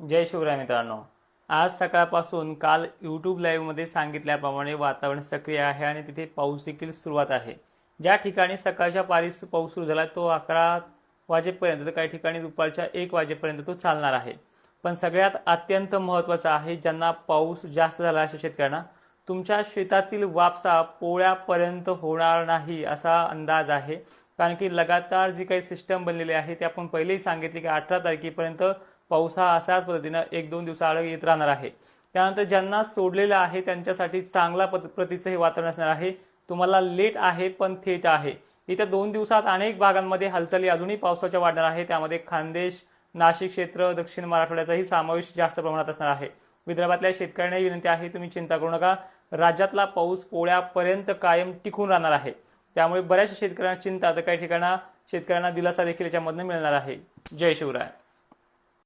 जय शिवराय मित्रांनो. आज सकाळपासून काल यूट्यूब लाईव्हमध्ये सांगितल्याप्रमाणे वातावरण सक्रिय आहे आणि तिथे पाऊस देखील सुरुवात आहे. ज्या ठिकाणी सकाळच्या पारीस पाऊस सुरू झाला तो अकरा वाजेपर्यंत तर काही ठिकाणी दुपारच्या एक वाजेपर्यंत तो चालणार आहे. पण सगळ्यात अत्यंत महत्त्वाचं आहे ज्यांना पाऊस जास्त झाला अशा शेतकऱ्यांना तुमच्या शेतातील वापसा पोळ्यापर्यंत होणार नाही असा अंदाज आहे. कारण की लगातार जी काही सिस्टम बनलेली आहे ते आपण पहिलेही सांगितले की अठरा तारखेपर्यंत पाऊस हा अशाच पद्धतीनं एक दोन दिवसाआड येत राहणार आहे. त्यानंतर ज्यांना सोडलेलं आहे त्यांच्यासाठी चांगला पद प्रतीचं हे वातावरण असणार आहे. तुम्हाला लेट आहे पण थेट आहे. येत्या दोन दिवसात अनेक भागांमध्ये हालचाली अजूनही पावसाच्या वाढणार आहे त्यामध्ये खानदेश नाशिक क्षेत्र दक्षिण मराठवाड्याचाही समावेश जास्त प्रमाणात असणार आहे. विदर्भातल्या शेतकऱ्यांनाही विनंती आहे तुम्ही चिंता करू नका. राज्यातला पाऊस पोळ्यापर्यंत कायम टिकून राहणार आहे. त्यामुळे बऱ्याचशा शेतकऱ्यांना चिंता. तर काही ठिकाणा शेतकऱ्यांना दिलासा देखील याच्यामधनं मिळणार आहे. जय शिवराय.